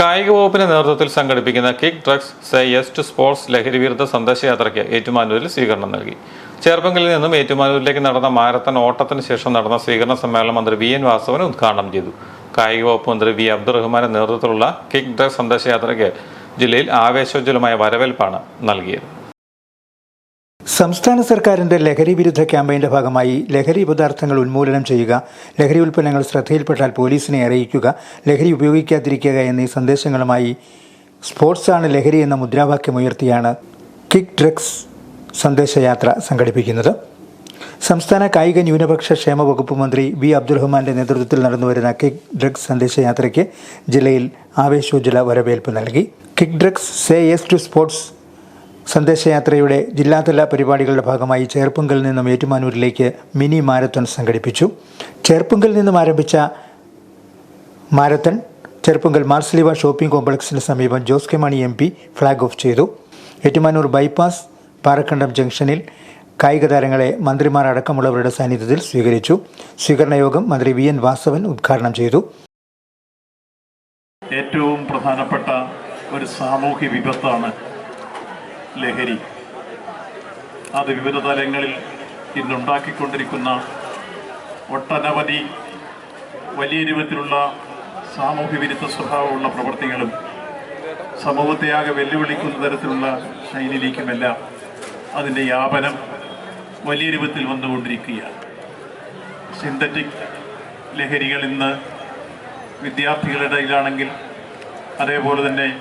കായിക വകുപ്പിന്റെ നേതൃത്വത്തിൽ സംഘടിപ്പിക്കുന്ന kick drugs say yes to sports ലഹരിവിരുദ്ധ സന്ദേശയാത്രയ്ക്ക് ഏറ്റുമാനൂരിൽ സ്വീകരണം നൽകി. ചേർപ്പങ്കലിൽ നിന്നും ഏറ്റുമാനൂരിലേക്ക് നടന്ന മാരത്തൺ ഓട്ടത്തിന് ശേഷം നടന്ന സ്വീകരണ സമ്മേളനം മന്ത്രി വി എൻ വാസവൻ ഉദ്ഘാടനം ചെയ്തു. കായിക വകുപ്പ് മന്ത്രി വി അബ്ദുറഹ്മാന്റെ നേതൃത്വത്തിലുള്ള കിക്ക് ഡ്രഗ്സ് സന്ദേശയാത്രയ്ക്ക് ജില്ലയിൽ ആവേശോജ്വലമായ വരവേൽപ്പാണ് നൽകിയത്. സംസ്ഥാന സർക്കാരിന്റെ ലഹരി വിരുദ്ധ ക്യാമ്പയിന്റെ ഭാഗമായി ലഹരി പദാർത്ഥങ്ങൾ ഉന്മൂലനം ചെയ്യുക ലഹരി ഉൽപ്പന്നങ്ങൾ ശ്രദ്ധയിൽപ്പെട്ടാൽ പോലീസിനെ അറിയിക്കുക ലഹരി ഉപയോഗിക്കാതിരിക്കുക എന്നീ സന്ദേശങ്ങളുമായി സ്പോർട്സാണ് ലഹരി എന്ന മുദ്രാവാക്യം ഉയർത്തിയാണ് കിക്ക് ഡ്രഗ്സ് സന്ദേശയാത്ര സംഘടിപ്പിക്കുന്നത്. സംസ്ഥാന കായിക ന്യൂനപക്ഷ ക്ഷേമ വകുപ്പ് മന്ത്രി വി. അബ്ദുറഹ്മാന്റെ നേതൃത്വത്തിൽ നടന്നുവരുന്ന കിക്ക് ഡ്രഗ്സ് സന്ദേശയാത്രയ്ക്ക് ജില്ലയിൽ ആവേശോജ്വല വരവേൽപ്പ് നൽകി. Kick drugs say yes to sports സന്ദേശയാത്രയുടെ ജില്ലാതല പരിപാടികളുടെ ഭാഗമായി ചേർപ്പുങ്കൽ നിന്നും ഏറ്റുമാനൂരിലേക്ക് മിനി മാരത്തൺ സംഘടിപ്പിച്ചു. ചേർപ്പുങ്കൽ നിന്നും ആരംഭിച്ച മാരത്തൺ ചെറുപ്പുങ്കൽ മാർസലിവ ഷോപ്പിംഗ് കോംപ്ലക്സിന് സമീപം Jose K Mani M P flag off ചെയ്തു. ഏറ്റുമാനൂർ ബൈപ്പാസ് പാറക്കണ്ടം ജംഗ്ഷനിൽ കായിക താരങ്ങളെ മന്ത്രിമാർ അടക്കമുള്ളവരുടെ സാന്നിധ്യത്തിൽ സ്വീകരിച്ചു. സ്വീകരണയോഗം മന്ത്രി വി എൻ വാസവൻ ഉദ്ഘാടനം ചെയ്തു. ഏറ്റവും പ്രധാനപ്പെട്ട ഒരു സാമൂഹ്യ വിപത്താണ് ലഹരി. അത് വിവിധ തലങ്ങളിൽ ഇന്നുണ്ടാക്കിക്കൊണ്ടിരിക്കുന്ന ഒട്ടനവധി വലിയ രൂപത്തിലുള്ള സാമൂഹ്യ വിരുദ്ധ സ്വഭാവമുള്ള പ്രവർത്തികളും സമൂഹത്തെ ആകെ വെല്ലുവിളിക്കുന്ന തരത്തിലുള്ള ശൈലിയിലേക്കുമെല്ലാം അതിന്റെ വ്യാപനം വലിയ രൂപത്തിൽ വന്നുകൊണ്ടിരിക്കുകയാണ്. സിന്തറ്റിക് ലഹരികൾ ഇന്ന് വിദ്യാർത്ഥികളുടെ ഇടയിലാണെങ്കിൽ അതേപോലെ തന്നെ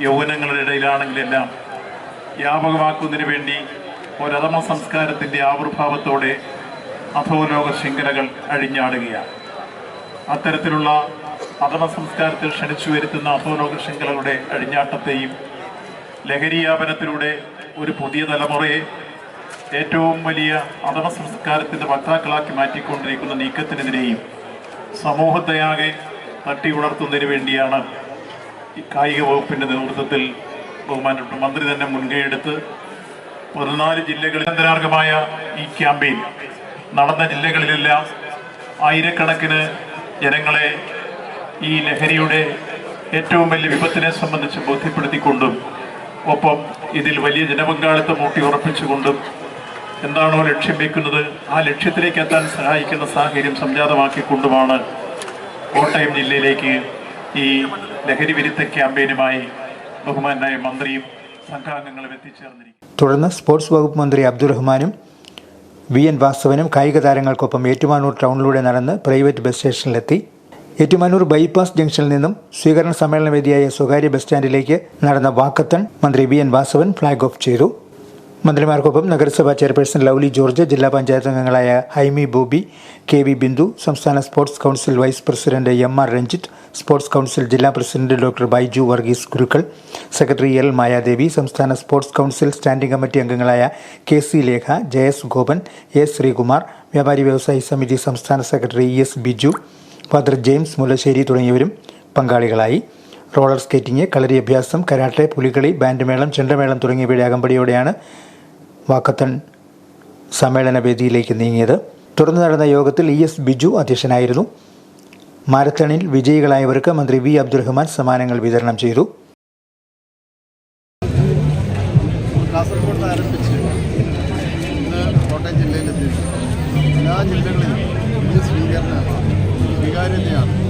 യൗവനങ്ങളുടെ ഇടയിലാണെങ്കിലെല്ലാം വ്യാപകമാക്കുന്നതിന് വേണ്ടി ഒരധമ സംസ്കാരത്തിന്റെ ആവിർഭാവത്തോടെ അധോലോക ശൃംഖലകൾ അഴിഞ്ഞാടുകയാണ്. അത്തരത്തിലുള്ള അധമ സംസ്കാരത്തിൽ ക്ഷണിച്ചു വരുത്തുന്ന അധോലോക ശൃംഖലകളുടെ അഴിഞ്ഞാട്ടത്തെയും ലഹരിയാപനത്തിലൂടെ ഒരു പുതിയ തലമുറയെ ഏറ്റവും വലിയ അധമ സംസ്കാരത്തിന്റെ വക്താക്കളാക്കി മാറ്റിക്കൊണ്ടിരിക്കുന്ന നീക്കത്തിനെതിരെയും സമൂഹത്തെയാകെ തട്ടി ഉണർത്തുന്നതിന് വേണ്ടിയാണ് കായിക വകുപ്പിന്റെ നേതൃത്വത്തിൽ ബഹുമാനപ്പെട്ട മന്ത്രി തന്നെ മുൻകൈയെടുത്ത് പതിനാല് ജില്ലകളിൽ അന്തരാർഗമായ ഈ ക്യാമ്പയിൻ. നടന്ന ജില്ലകളിലെല്ലാം ആയിരക്കണക്കിന് ജനങ്ങളെ ഈ ലഹരിയുടെ ഏറ്റവും വലിയ വിപത്തിനെ സംബന്ധിച്ച് ബോധ്യപ്പെടുത്തിക്കൊണ്ടും ഒപ്പം ഇതിൽ വലിയ ജനപങ്കാളിത്തം മൂട്ടി ഉറപ്പിച്ചുകൊണ്ടും എന്താണോ ലക്ഷ്യം വെക്കുന്നത് ആ ലക്ഷ്യത്തിലേക്ക് എത്താൻ സഹായിക്കുന്ന സാഹചര്യം സംജാതമാക്കിക്കൊണ്ടുമാണ് കോട്ടയം ജില്ലയിലേക്ക് ഈ ലഹരി വിരുദ്ധ ക്യാമ്പയിനുമായി തുടർന്ന് സ്പോർട്സ് വകുപ്പ് മന്ത്രി അബ്ദുറഹ്മാനും വി എൻ വാസവനും കായിക താരങ്ങൾക്കൊപ്പം ഏറ്റുമാനൂർ ടൗണിലൂടെ നടന്ന് പ്രൈവറ്റ് ബസ് സ്റ്റേഷനിലെത്തി. ഏറ്റുമാനൂർ ബൈപ്പാസ് ജംഗ്ഷനിൽ നിന്നും സ്വീകരണ സമ്മേളന വേദിയായ സ്വകാര്യ ബസ് സ്റ്റാൻഡിലേക്ക് നടന്ന വാക്കത്തൺ മന്ത്രി V N Vasavan flag off ചെയ്തു. മന്ത്രിമാർക്കൊപ്പം നഗരസഭാ ചെയർപേഴ്സൺ ലൗലി ജോർജ് ജില്ലാ പഞ്ചായത്ത് അംഗങ്ങളായ ഹൈമി ബോബി കെ വി ബിന്ദു സംസ്ഥാന sports council vice president M R Ranjith sports council ജില്ലാ president doctor Baiju Varghese Gurukkal secretary L Mayadevi സംസ്ഥാന സ്പോർട്സ് കൗൺസിൽ സ്റ്റാൻഡിംഗ് കമ്മിറ്റി അംഗങ്ങളായ K C Lekha Jayas Gopan A Sreekumar വ്യാപാരി വ്യവസായി സമിതി സംസ്ഥാന secretary E S Biju father James Mullassery തുടങ്ങിയവരും പങ്കാളികളായി. Roller skating കളരി അഭ്യാസം കരാട്ടെ പുലികളി ബാൻഡ് മേളം ചെണ്ടമേളം തുടങ്ങിയവയുടെ അകമ്പടിയോടെയാണ് വാക്കത്തൺ സമ്മേളന വേദിയിലേക്ക് നീങ്ങിയത്. തുടർന്ന് നടന്ന യോഗത്തിൽ ഇ എസ് ബിജു അധ്യക്ഷനായിരുന്നു. മാരത്തണിൽ വിജയികളായവർക്ക് മന്ത്രി വി അബ്ദുറഹ്മാൻ സമ്മാനങ്ങൾ വിതരണം ചെയ്തു. ജില്ലയിലെത്തി എല്ലാ ജില്ലകളിലും വലിയ സ്വീകരണമാണ് സ്വീകാര്യതയാണ്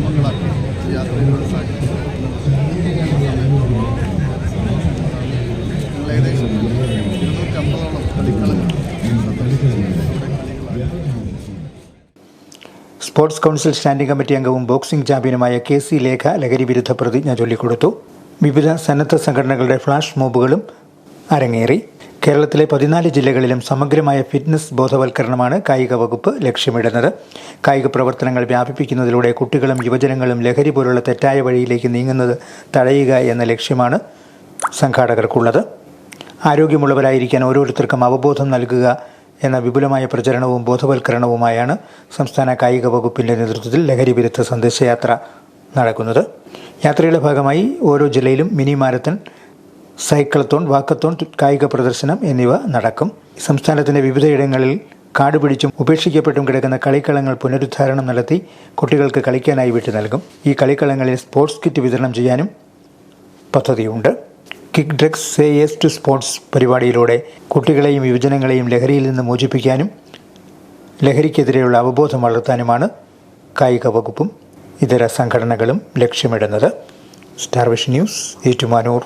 ഗ്രാമങ്ങളാക്കി യാത്രയിലൂടെ ഞങ്ങൾ ഏകദേശം ഇരുന്നൂറ്റമ്പതോളം കളിക്കളങ്ങൾ സ്പോർട്സ് കൗൺസിൽ സ്റ്റാൻഡിംഗ് കമ്മിറ്റി അംഗവും ബോക്സിംഗ് ചാമ്പ്യനുമായ കെ സി ലേഖ ലഹരി വിരുദ്ധ പ്രതിജ്ഞ ചൊല്ലിക്കൊടുത്തു. വിവിധ സന്നദ്ധ സംഘടനകളുടെ ഫ്ലാഷ് മോബുകളും അരങ്ങേറി. കേരളത്തിലെ പതിനാല് ജില്ലകളിലും സമഗ്രമായ ഫിറ്റ്നസ് ബോധവൽക്കരണമാണ് കായിക വകുപ്പ് ലക്ഷ്യമിടുന്നത്. കായിക പ്രവർത്തനങ്ങൾ വ്യാപിപ്പിക്കുന്നതിലൂടെ കുട്ടികളും യുവജനങ്ങളും ലഹരി പോലുള്ള തെറ്റായ വഴിയിലേക്ക് നീങ്ങുന്നത് തടയുക എന്ന ലക്ഷ്യമാണ് സംഘാടകർക്കുള്ളത്. ആരോഗ്യമുള്ളവരായിരിക്കാൻ ഓരോരുത്തർക്കും അവബോധം നൽകുക എന്ന വിപുലമായ പ്രചരണവും ബോധവൽക്കരണവുമായാണ് സംസ്ഥാന കായിക വകുപ്പിന്റെ നേതൃത്വത്തിൽ ലഹരി വിരുദ്ധ സന്ദേശയാത്ര നടക്കുന്നത്. യാത്രയുടെ ഭാഗമായി ഓരോ ജില്ലയിലും മിനി മാരത്തൺ സൈക്ലത്തോൺ വാക്കത്തോൺ കായിക പ്രദർശനം എന്നിവ നടക്കും. സംസ്ഥാനത്തിന്റെ വിവിധയിടങ്ങളിൽ കാടുപിടിച്ചും ഉപേക്ഷിക്കപ്പെട്ടും കിടക്കുന്ന കളിക്കളങ്ങൾ പുനരുദ്ധാരണം നടത്തി കുട്ടികൾക്ക് കളിക്കാനായി വിട്ടു നൽകും. ഈ കളിക്കളങ്ങളിൽ സ്പോർട്സ് കിറ്റ് വിതരണം ചെയ്യാനും പദ്ധതിയുണ്ട്. Kick drugs say yes to sports പരിപാടിയിലൂടെ കുട്ടികളെയും യുവജനങ്ങളെയും ലഹരിയിൽ നിന്ന് മോചിപ്പിക്കാനും ലഹരിക്കെതിരെയുള്ള അവബോധം വളർത്താനുമാണ് കായിക വകുപ്പും ഇതര സംഘടനകളും ലക്ഷ്യമിടുന്നത്. Star Vision news Ettumanoor.